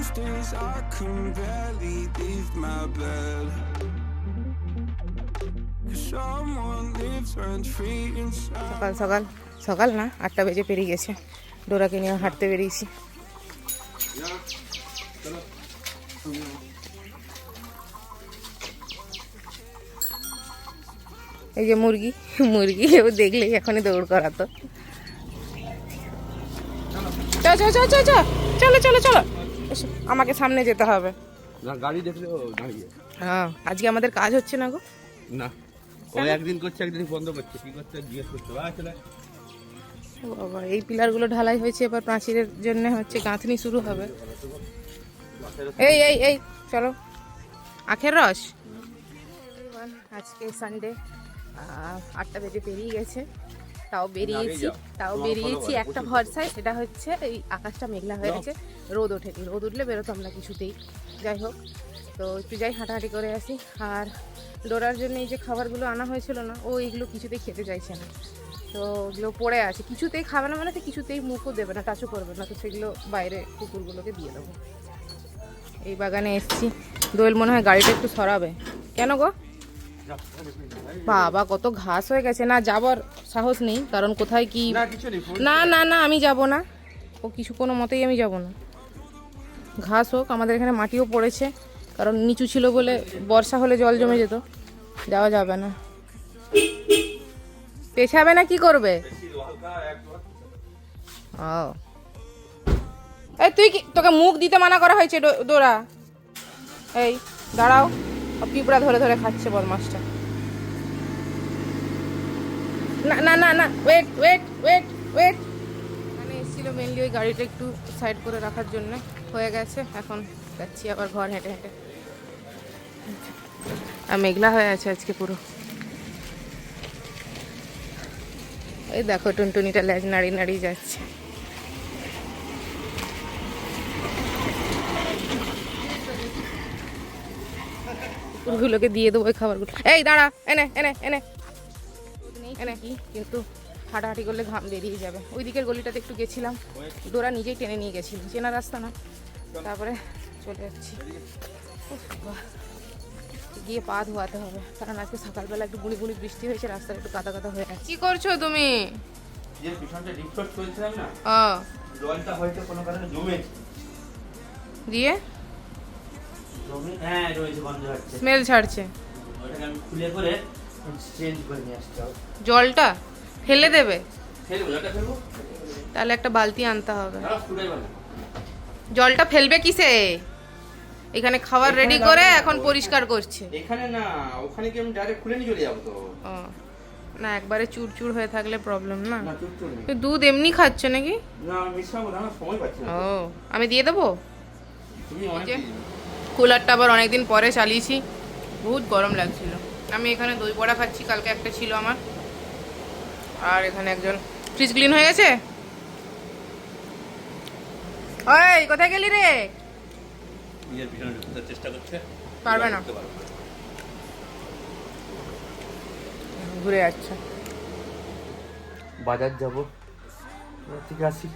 Most days I can barely leave my bed. সকাল সকাল সকাল না আটটা বেজে পেরিয়ে গেছে। ডোরাকে নিয়ে হাঁটতে বেরিয়েছি। এই যে মুরগি মুরগি ও দেখলেই এখনই দৌড় করাতো। চ চ চ চ চ চলো চলো চলো। এসো, আমাকে সামনে যেতে হবে। গাড়ি দেখলে দাঁড়িয়ে। হ্যাঁ আজকে আমাদের কাজ হচ্ছে না গো। না ও একদিন করছে একদিন বন্ধ করছে। কি করছে জিজ্ঞেস করতে চলে ও বাবা এই পিলারগুলো ঢালাই হয়েছে এবার প্রাচীরের জন্য হচ্ছে গাঁথনি শুরু হবে। এই এই এই চলো। আখের রস? আজকে সানডে আটটা বেজে পেরিয়ে গেছে। তাও বেরিয়েছি তাও বেরিয়েছি একটা ভরসায় সেটা হচ্ছে এই আকাশটা মেঘলা হয়ে গেছে রোদ ওঠেনি। রোদ উঠলে বেরোতাম না কিছুতেই। যাই হোক তো একটু যাই হাঁটাহাঁটি করে আসি। আর ডোরার জন্য এই যে খাবারগুলো আনা হয়েছিল না ও এইগুলো কিছুতেই খেতে চাইছে না। তো ওগুলো পড়ে আছে। কিছুতেই খাবে না মানে তো কিছুতেই মুখও দেবে না টাচও করবে না। তো সেগুলো বাইরে কুকুরগুলোকে দিয়ে দেবো। এই বাগানে এসছি। দোয়েল মনে হয় গাড়িটা একটু সরাবে। কেন গো? বাবা কত ঘাস হয়ে গেছে। না যাবার সাহস নেই কারণ কোথায় কি না না না আমি যাব না। ও কিছু কোনো মতেই আমি যাব না। ঘাস হোক আমাদের এখানে মাটিও পড়েছে কারণ নিচু ছিল বলে বর্ষা হলে জল জমে যেত। যাওয়া যাবে না। পেছাবে না কি করবে? ও এই তুই কি তোকে মুখ দিতে মানা করা হয়েছে ডোরা এই দাঁড়াও। পিঁপড়া ধরে ধরে খাচ্ছে বদমাসটা। না না না না ওয়েট ওয়েট ওয়েট ওয়েট মানে এসেছিল মেনলি ওই গাড়িটা একটু সাইড করে রাখার জন্য। হয়ে গেছে, এখন যাচ্ছি আবার ঘর হেঁটে হেঁটে। আর মেঘলা হয়ে আছে আজকে পুরো। এই দেখো টুনটুনিটা লেজ নাড়িয়ে নাড়িয়ে যাচ্ছে। কুকুরগুলোকে দিয়ে দেবো ওই খাবারগুলো। এই দাঁড়া এনে এনে এনে। এনে কি কিন্তু হাঁটাহাঁটি করলে ঘাম বেরিয়ে যাবে। ওই দিকের গলিটাতে একটু গেছিলাম। ডোরা নিজেই টেনে নিয়ে গেছিল। চেনা রাস্তা না। তারপরে চলে যাচ্ছি। বাহ। গিয়ে পা ধোয়াতে হবে। কারণ আজকে সকালবেলা একটু গুলি গুলি বৃষ্টি হয়েছে রাস্তাটা একটু কাদা কাদা হয়ে আছে কি করছ তুমি? যে পিছনটা ডিপটস করেছিলাম না ও। জলটা হয়তো কোনো কারণে জমেছে। দিয়ে? হ্যাঁ রয়েছে গন্ধ হচ্ছে স্মেল ছাড়ছে। ওটাকে আমি খুলে করে চেঞ্জ করে নিয়ে আসতে হবে জলটা ফেলে দেবে? ফেলব জলটা ফেলব? তাহলে একটা বালতি আনতে হবে। জলটা ফেলবে কিসে? এখানে খাবার রেডি করে এখন পরিষ্কার করছে। এখানে না ওখানে কি আমি ডাইরেক্ট খুলে নিয়ে চলে যাব তো? না একবারে চুরচুর হয়ে থাকলে প্রবলেম না। দুধ এমনি খাচ্ছ নাকি? না মিশাবো না সময় পাচ্ছি না ও আমি দিয়ে দেবো? তুমি কুলারটা আবার অনেকদিন পরে চালিয়েছি। বহুত গরম লাগছিল। আমি এখানে দই বড়া খাচ্ছি কালকে একটা ছিল আমার। আর এখানে একজন ফ্রিজ ক্লিন হয়ে গেছে? ওই কোথায় গেলি রে? চেষ্টা করছে। পারবে না। পারবে না। ঘুরে যাচ্ছে। বাজার যাব। ঠিক আছে।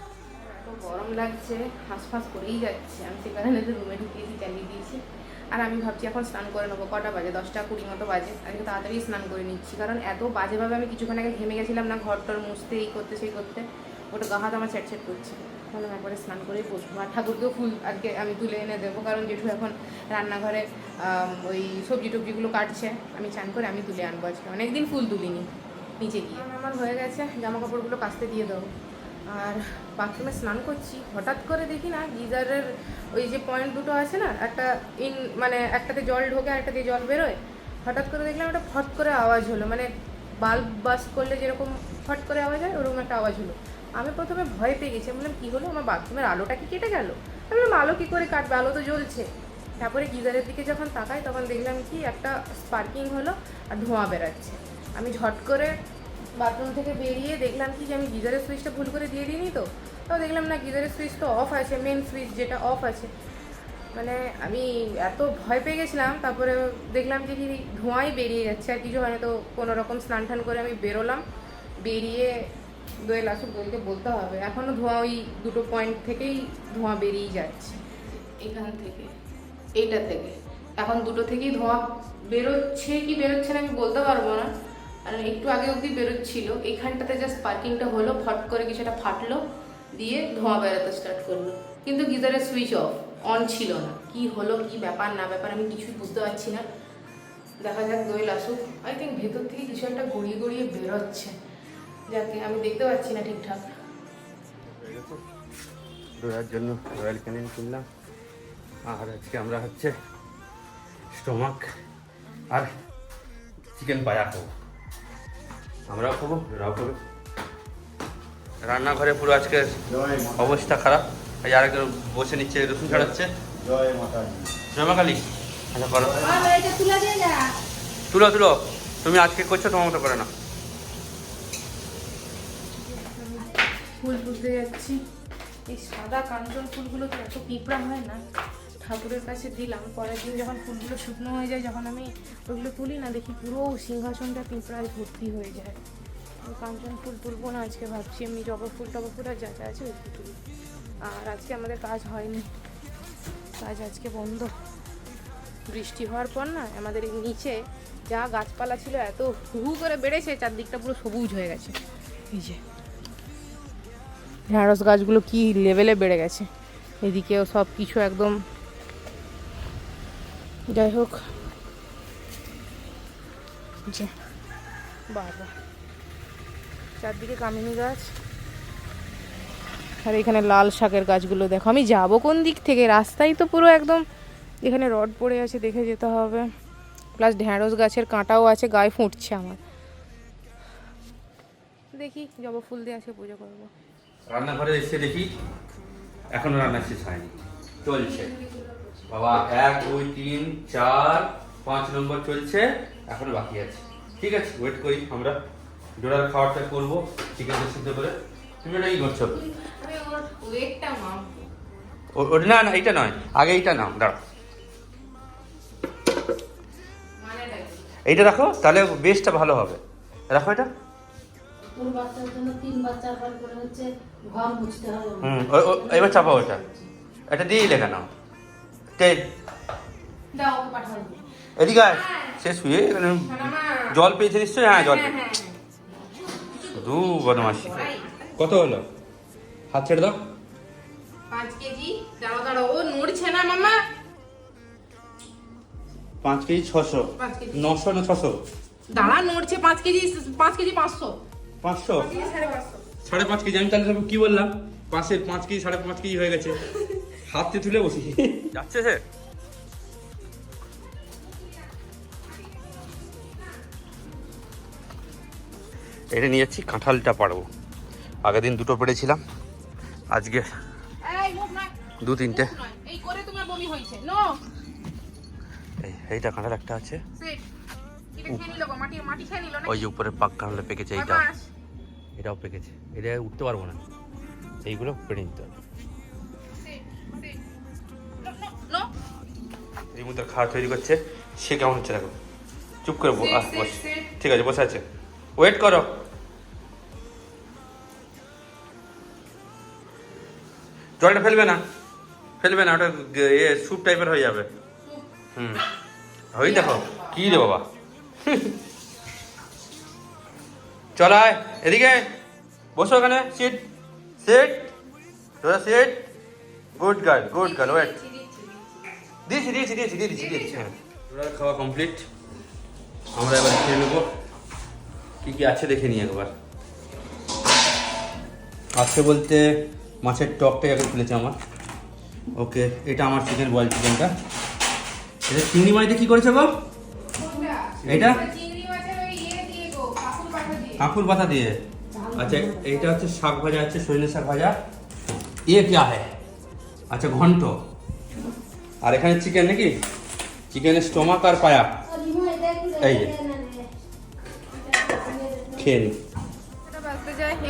তো গরম লাগছে, হাঁসফাঁস করেই যাচ্ছে। আমি সে কারণে তো রুমে ঢুকিয়েছি চালিয়ে দিয়েছি। আর আমি ভাবছি এখন স্নান করে নেব, কটা বাজে? দশটা কুড়ি মতো বাজে। আজকে তাড়াতাড়ি স্নান করে নিচ্ছি। কারণ এত বাজেভাবে আমি কিছুক্ষণ আগে ঘেমে গেছিলাম না ঘর টর মুছতে, এই করতে, সেই করতে। ওটা গা, হাত আমার ছেট করছে। এখন একবারে স্নান করে বসবো। আর ঠাকুরকেও ফুল আজকে আমি তুলে এনে দেবো। কারণ জেঠু এখন রান্নাঘরে ওই সবজি টবজিগুলো কাটছে। আমি চান করে আমি তুলে আনব আজকে। অনেকদিন ফুল তুলিনি, নিচে গিয়ে। আমার হয়ে গেছে জামা কাপড়গুলো কাচতে দিয়ে দেবো আর বাথরুমে স্নান করছি। হঠাৎ করে দেখি না, গিজারের ওই যে পয়েন্ট দুটো আছে না, একটা ইন মানে একটাতে জল ঢোকে আর একটাতে জল বেরোয়। হঠাৎ করে দেখলাম একটা ফট করে আওয়াজ হলো মানে বাল্ব বাস্ট করলে যেরকম ফট করে আওয়াজ হয়, ওরকম একটা আওয়াজ হলো। আমি প্রথমে ভয় পেয়ে গেছি বললাম, কী হলো? আমার বাথরুমের আলোটা কি কেটে গেল? আমি বললাম, আলো কী করে কাটবে? আলো তো জ্বলছে। তারপরে গিজারের দিকে যখন তাকাই, তখন দেখলাম কি, একটা স্পার্কিং হলো আর ধোঁয়া বেরাচ্ছে। আমি ঝট করে বাথরুম থেকে বেরিয়ে দেখলাম কি যে আমি গিজারের সুইচটা ভুল করে দিয়ে দিইনি তো। তাও দেখলাম না গিজারের সুইচ তো অফ আছে মেন সুইচ যেটা অফ আছে। মানে আমি এত ভয় পেয়ে গেছিলাম, তারপরে দেখলাম যে কি ধোঁয়াই বেরিয়ে যাচ্ছে আর কিছু হয়নি তো কোনো রকম স্নান টান করে আমি বেরোলাম। বেরিয়ে দোয়েল আসুক, দোয়েলকে বলতে হবে। এখনও ধোঁয়া ওই দুটো পয়েন্ট থেকেই ধোঁয়া বেরিয়ে যাচ্ছে। এখান থেকে, এইটা থেকে। এখন দুটো থেকেই ধোঁয়া বেরোচ্ছে কি বেরোচ্ছে না আমি বলতে পারব না। আর একটু আগে অবধি বেরোচ্ছিল। এইখানটাতে জাস্ট পার্কিংটা হলো, ফট করে কিছুটা ফাটলো, দিয়ে ধোঁয়া বেরোতে স্টার্ট করল। কিন্তু গিজারের সুইচ অফ অন ছিল না। কি হলো, কি ব্যাপার, না ব্যাপার, আমি কিছুই বুঝতে পারছি না। দেখা যাক, দোয়েল আসুক। আই থিঙ্ক ভেতর থেকে কিছু একটা গড়িয়ে গড়িয়ে বেরোচ্ছে। যাকে, আমি দেখতে পাচ্ছি না ঠিকঠাক। জন্য রয়্যাল ক্যানিন কিনলাম। আর আজকে আমরা হচ্ছে স্টোমাক আর চিকেন পায়া খাব। আমরাও খাব ওরাও খাব। রান্নাঘরে পুরো আজকে অবস্থা খারাপ। এই আরেকজন বসে নিচ্ছে, রসুন ছাড়াচ্ছে জমা কালী আচ্ছা করো। তুলো তুলো। তুমি আজকে করছ, তোমার মতো করে না। ফুল তুলতে যাচ্ছি। এই সাদা কাঞ্চন ফুলগুলো তো এত পিঁপড়া হয় না। ঠাকুরের কাছে দিলাম। পরের দিন যখন ফুলগুলো শুকনো হয়ে যায়, যখন আমি ওগুলো তুলি না, দেখি পুরো সিংহাসনটা পিঁপড়ায় ভর্তি হয়ে যায়। কাঞ্চন ফুল তুলবো না, আজকে ভাবছি আমি জবা ফুল টবা ফুল আর যা যা আছে ওইগুলো তুলি। আর আজকে আমাদের কাজ হয়নি। কাজ আজকে বন্ধ। বৃষ্টি হওয়ার পর না, আমাদের এই নিচে যা গাছপালা ছিল, এত হু করে বেড়েছে, চারদিকটা পুরো সবুজ হয়ে গেছে। এই যে, ঢ্যাঁড়স গাছগুলো কি লেভেলে বেড়ে গেছে। এদিকেও সব কিছু একদম যাই হোক যে বাবা। চারদিকে কামিনী গাছ। আর এখানে লাল শাকের গাছগুলো দেখো। আমি যাব কোন দিক থেকে? রাস্তায় তো পুরো একদম এখানে রড পড়ে আছে দেখে যেতে হবে। প্লাস ঢ্যাঁড়স গাছের কাঁটাও আছে গায়ে ফুটছে আমার। দেখি জবা ফুল দিয়ে আজকে পুজো করব। রান্নাঘরে এসে দেখি এখনও রান্না শেষ হয়নি। চলছে। বাবা এক দুই তিন চার পাঁচ নম্বর চলছে। এখন বাকি আছে। ঠিক আছে ওয়েট করি আমরা। ডোরার খাবারটা করব চিকেনটা সিদ্ধ করে। তুমি এটা কি করছ? আমি ওয়েটটা মাপবো ও- ওটা না না এইটা নয়। আগে এইটা নাও দাঁড়াও। এইটা রাখো তাহলে বেসটা ভালো হবে। রাখো এটা। তোর বাচ্চার জন্য তিনবার চারবার করে হচ্ছে ঘর মুছতে হবে। হুম ও- ও- এবার চাপাও ওটা এটা দিয়েই লেখা নাও। দাও এদিকে আয়। সে শুয়ে এখানে জল পেয়েছে নিশ্চয়ই? হ্যাঁ জল। শুধু বদমাসি কত হলো? হাত ছেড়ে দাও। পাঁচ কেজি? দাঁড়াও দাঁড়াও। ও নড়ছে না মামা। পাঁচ কেজি ছশো। নশো না ছশো? দাঁড়া নড়ছে পাঁচ কেজি পাঁচ কেজি পাঁচশো। পাঁচশো? সাড়ে পাঁচ কেজি। আমি তাহলে কি বললাম? পাঁচের পাঁচ কেজি সাড়ে পাঁচ কেজি হয়ে গেছে। হাতে তুলে বসি। যাচ্ছে সে? এটা নিয়ে যাচ্ছি কাঁঠালটা পারব আগের দিন দুটো পেড়েছিলাম আজকে দু তিনটে। এইটা কাঁঠাল একটা আছে। ওই যে উপরে পাক কাঁঠালে পেকেছে এইটা। এটাও পেকেছে। এটা উঠতে পারব না। এইগুলো পেড়ে নিতে হবে। মুদ্রা খাওয়া তৈরি করছে সে কেমন হচ্ছে দেখো। চুপ করে বস ঠিক আছে বসে আছে। ওয়েট করো। জলটা ফেলবে না। ফেলবে না ওটা এ স্যুপ টাইপের হয়ে যাবে। হুম। ওই দেখো কি রে বাবা। চল আয় এদিকে বসো ওখানে সিট সিট তোরা sit good girl good girl wait দিয়েছি দিয়েছি দিয়েছি দিয়েছি দিয়েছি হ্যাঁ। খাওয়া কমপ্লিট আমরা এবার খেয়ে নেব। কী কী আছে দেখে নিই একবার। আছে বলতে মাছের টকটাই একবার খুলেছে আমার। ওকে এটা আমার চিকেন বয়েল চিকেনটা। এটা চিংড়ি মাছটা কী করেছে গো? এটা? কাঁকুর পাতা দিয়ে। আচ্ছা এইটা হচ্ছে শাক ভাজা আছে সজনে শাক ভাজা। এ কে হ্যাঁ আচ্ছা ঘন্ট। আর এখানে চিকেন নাকি? চিকেনের স্টোমাক আর পায়া। এই যে। খেয়ে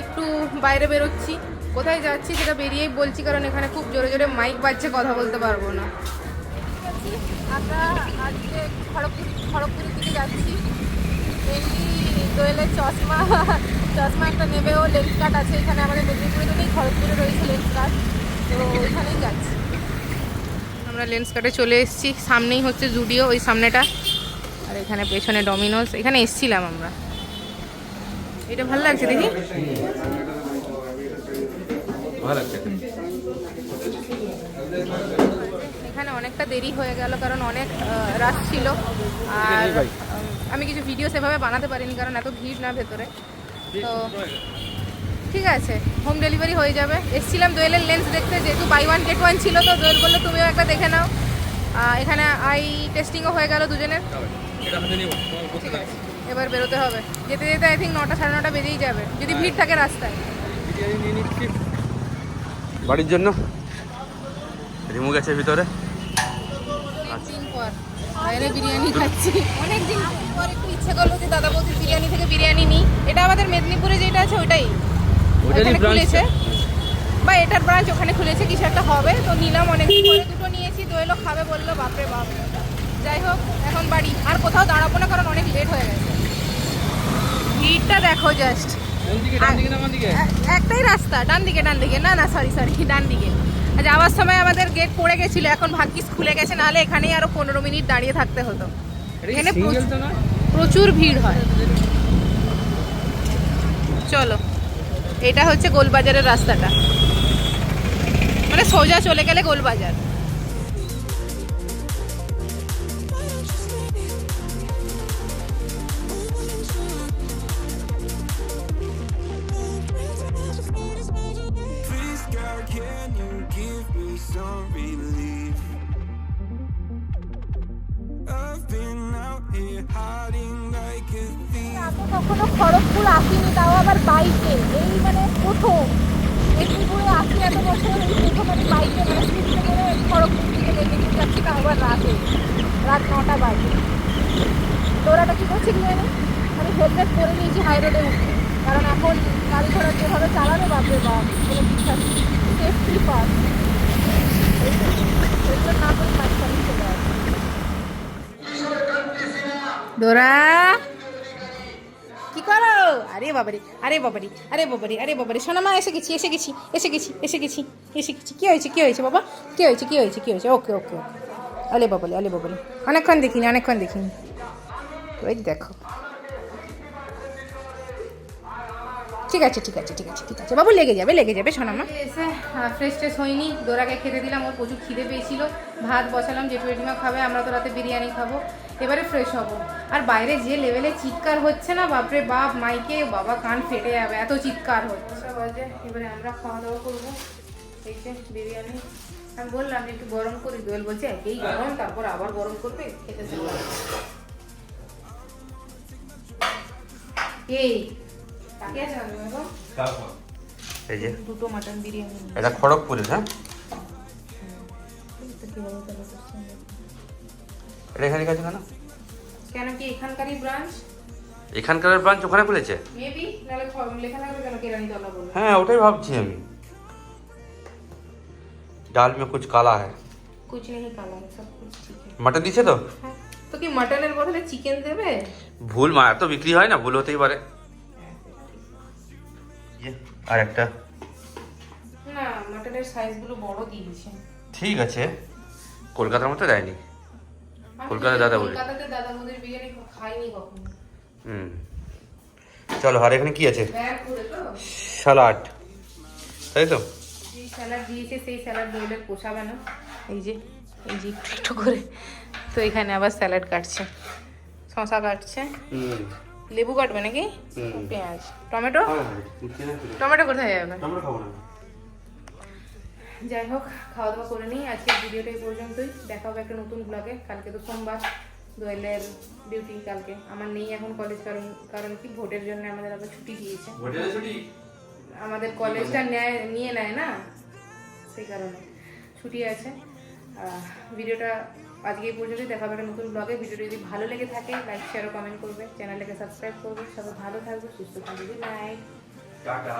একটু বাইরে বেরোচ্ছি। কোথায় যাচ্ছি সেটা বেরিয়েই বলছি, কারণ এখানে খুব জোরে জোরে মাইক বাজছে, কথা বলতে পারব না। আমরা আজকে খড়গপুর খড়গপুরের দিকে যাচ্ছি। দোয়েলের চশমা চশমা একটা নেবে ও লেন্স কাট আছে এখানে আমাদের মেদিনীপুরে তো নেই, খড়গপুরে রয়েছে লেন্স কাট তো ওইখানেই যাচ্ছি। আমরা লেন্স কাটে চলে এসেছি। সামনেই হচ্ছে জুডিও ওই সামনেটা। আর এখানে পেছনে ডমিনোস এখানে এসছিলাম আমরা। এটা ভালো লাগছে দেখি? এখানে অনেকটা দেরি হয়ে গেল কারণ অনেক রাত ছিল। আর আমি কিছু ভিডিও সেভাবে বানাতে পারিনি কারণ এত ভিড় না ভেতরে। তো ঠিক আছে হোম ডেলিভারি হয়ে যাবে। এসছিলাম দোয়েলের লেন্স দেখতে যেহেতু বাই ওয়ান গেট ওয়ান ছিল তো দোয়েল বলল তুমিও একটা দেখে নাও। এখানে আই টেস্টিংও হয়ে গেল দুজনের। ঠিক আছে এবার বেরোতে হবে। যেতে যেতে আই থিঙ্ক নটা সাড়ে নটা বেজেই যাবে। যদি ভিড় থাকে রাস্তায়। বাড়ির জন্য? রিমু গেছে ভিতরে। পর বাইরে বিরিয়ানি খাচ্ছি। অনেকদিন পর একটু ইচ্ছে করল যে দাদা বৌদির বিরিয়ানি থেকে বিরিয়ানি নিই। এটা আমাদের মেদিনীপুরে যেটা আছে ওইটাই। ওখানে খুলেছে? বা এটার ব্রাঞ্চ ওখানে খুলেছে কিছু একটা হবে। তো নিলাম অনেকদিন পরে দুটো নিয়েছি দোয়েলো খাবে বলল বাপরে বাপ। যাই হোক এখন বাড়ি। আর কোথাও দাঁড়াবো না কারণ অনেক লেট হয়ে গেছে। ভিড়টা দেখো জাস্ট একটাই রাস্তা ডান দিকে ডান দিকে। না না সরি সরি ডান দিকে। যাওয়ার সময় আমাদের গেট পড়ে গেছিল এখন ভাগ্যিস খুলে গেছে নাহলে এখানেই আরও পনেরো মিনিট দাঁড়িয়ে থাকতে হতো। এখানে প্রচুর- প্রচুর ভিড় হয়। চলো। এটা হচ্ছে গোলবাজারের রাস্তাটা মানে সোজা চলে গেলে Golbazar can you give me some relief? কখনো খড়গপুর আসিনি, তাও আবার বাইকে। এই মানে প্রথম। মেদিনীপুরে আসি এত বছর, এই প্রথম আমি বাইকে মানে স্পিডে করে খড়গপুর থেকে মেদিনীপুর যাচ্ছি, তাও আবার রাতে। রাত নটা বাজে। তোরাটা কী করছে জানি আমি হেলমেট পরে নিয়েছি হাই রোডে উঠে। কারণ এখন গাড়ি ঘোড়া যেভাবে চালানো বাপরে বাপ, কোনো বিশ্বাস সেফটি ফার্স্ট হেলমেট না করে দোরা! কি করো? আরে বাবারি আরে বাবারি আরে বাবারি আরে বাবারি শোনা মা, এসে গেছি এসে গেছি এসে গেছি এসে গেছি এসে গেছি। কী হয়েছে কী হয়েছে বাবা? কী হয়েছে কী হয়েছে কী হয়েছে? ওকে ওকে ওকে। আলে বাবারি আলে বাবারি অনেকক্ষণ দেখিনি অনেকক্ষণ দেখিনি। ওই দেখো। ঠিক আছে ঠিক আছে ঠিক আছে ঠিক আছে। বাবু লেগে যাবে লেগে যাবে সোনামা এসে ফ্রেশ ট্রেশ হয়নি দোরাকে খেতে দিলাম ওর প্রচুর খিদে পেয়েছিল। ভাত বসালাম জেঠু জেঠিমা খাবে আমরা তো রাতে বিরিয়ানি খাব। এবারে ফ্রেশ হব। আর বাইরে যে লেভেলে চিৎকার হচ্ছে না বাপরে বাপ মাইকে বাবা কান ফেটে যাবে এত চিৎকার হচ্ছে। বাজে এবারে আমরা খাওয়া দাওয়া করব। এই যে বিরিয়ানি। আমি বললাম যে একটু গরম করি দোয়েল বলছে একেই গরম তারপর আবার গরম করবে খেতে চলে এই এটা খড়গপুরের হ্যাঁ? এটা কেন? কি ব্রাঞ্চ এখানকার ব্রাঞ্চ ওখানে খুলেছে? হ্যাঁ ওটাই ভাবছি আমি। ডাল মে কুছ কালা হ্যায়। কুছ নেই মটন দিছে তো? তো কি মটনের বদলে চিকেন দেবে? ভুল মার তো বিক্রি হয় না ভুল হতেই পারে। আর একটা? না মাটনের সাইজগুলো বড় দিয়েছে। ঠিক আছে। কলকাতার মতো দেয়নি। আমি কলকাতায় দাদা বলি। কলকাতাতে দাদা বৌদির বিরিয়ানি খাইনি কখনো। হুম। চলো আর এখানে কি আছে? সালাড। তাই তো? স্যালাড দিয়েছে সেই স্যালাড দইলের পোষাবে না। এই যে এই যে একটু একটু করে। তো এখানে আবার স্যালাড কাটছে। শশা কাটছে। লেবু কাটবে নাকি? পেঁয়াজ। টমেটো? টমেটো কোথায় যাবে? যাই হোক খাওয়া দাওয়া করে নিই। আজকের ভিডিওটা এই পর্যন্তই। দেখা হবে একটা নতুন ব্লগে কালকে তো সোমবার। দোয়েলের ডিউটি কালকে। আমার নেই এখন কলেজ কারণ কারণ কি? ভোটের জন্য আমাদের আবার ছুটি দিয়েছে। আমাদের কলেজটা নেয় নিয়ে নেয় না? সেই কারণে। ছুটি আছে। ভিডিওটা আজকে এই পর্যন্তই। দেখা হবে নতুন ব্লগে ভিডিওটি যদি ভালো লেগে থাকে লাইক শেয়ার ও কমেন্ট করবে। চ্যানেলটাকে সাবস্ক্রাইব করবে। সবাই ভালো থাকবে, সুস্থ থাকবে। টাটা